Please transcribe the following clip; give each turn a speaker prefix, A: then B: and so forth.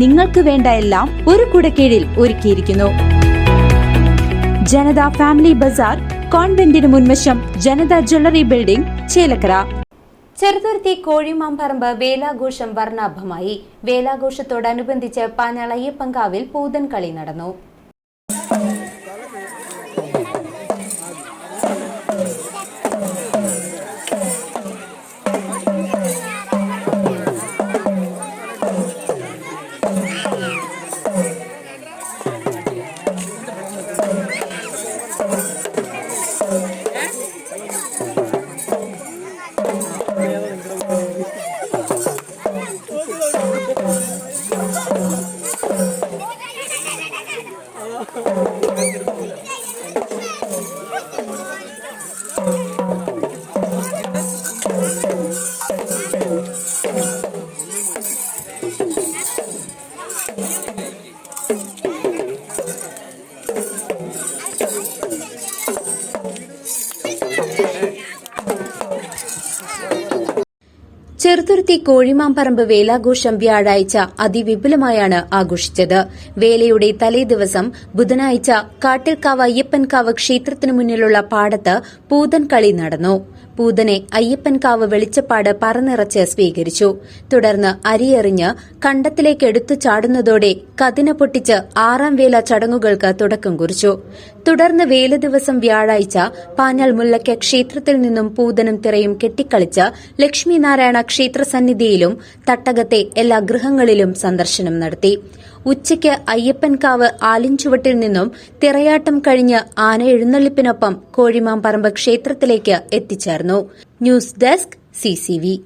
A: നിങ്ങൾക്ക് വേണ്ട എല്ലാം ഒരു കുടക്കീഴിൽ ഒരുക്കിയിരിക്കുന്നു. ജനത ഫാമിലി ബസാർ കോൺവെന്റിന് മുൻവശം ജനത ജ്വല്ലറി ബിൽഡിംഗ് ചേലക്കര.
B: ചെറുതുരുത്തി കോഴിമാമ്പറമ്പ് വേലാഘോഷം വർണാഭമായി. വേലാഘോഷത്തോടനുബന്ധിച്ച് പാഞ്ഞാൾ പൂതൻകളി പൂതൻ കളി നടന്നു ചെറുതുരുത്തി കോഴിമാമ്പറമ്പ് വേലാഘോഷം വ്യാഴാഴ്ച അതിവിപുലമായാണ് ആഘോഷിച്ചത്. വേലയുടെ തലേദിവസം ബുധനാഴ്ച കാട്ടിൽക്കാവ് അയ്യപ്പൻകാവ് ക്ഷേത്രത്തിനു മുന്നിലുള്ള പാടത്ത് പൂതൻകളി നടന്നു. പൂതനെ അയ്യപ്പൻകാവ് വെളിച്ചപ്പാട് പറനിറച്ച് സ്വീകരിച്ചു. തുടർന്ന് അരിയെറിഞ്ഞ് കണ്ടത്തിലേക്ക് എടുത്തു ചാടുന്നതോടെ കതിന പൊട്ടിച്ച് ആറാം വേല ചടങ്ങുകൾക്ക് തുടക്കം കുറിച്ചു. തുടർന്ന് വേല ദിവസം വ്യാഴാഴ്ച പാഞ്ഞാൽ മുല്ലയ്ക്ക് ക്ഷേത്രത്തിൽ നിന്നും പൂതനും തിറയും കെട്ടിക്കളിച്ച് ലക്ഷ്മിനാരായണ ക്ഷേത്ര സന്നിധിയിലും തട്ടകത്തെ എല്ലാ ഗൃഹങ്ങളിലും സന്ദർശനം നടത്തി. ഉച്ചയ്ക്ക് അയ്യപ്പൻകാവ് ആലിൻചുവട്ടിൽ നിന്നും തിറയാട്ടം കഴിഞ്ഞ് ആന എഴുന്നള്ളിപ്പിനൊപ്പം കോഴിമാമ്പറമ്പ് ക്ഷേത്രത്തിലേക്ക് എത്തിച്ചേർന്നു. News desk CCV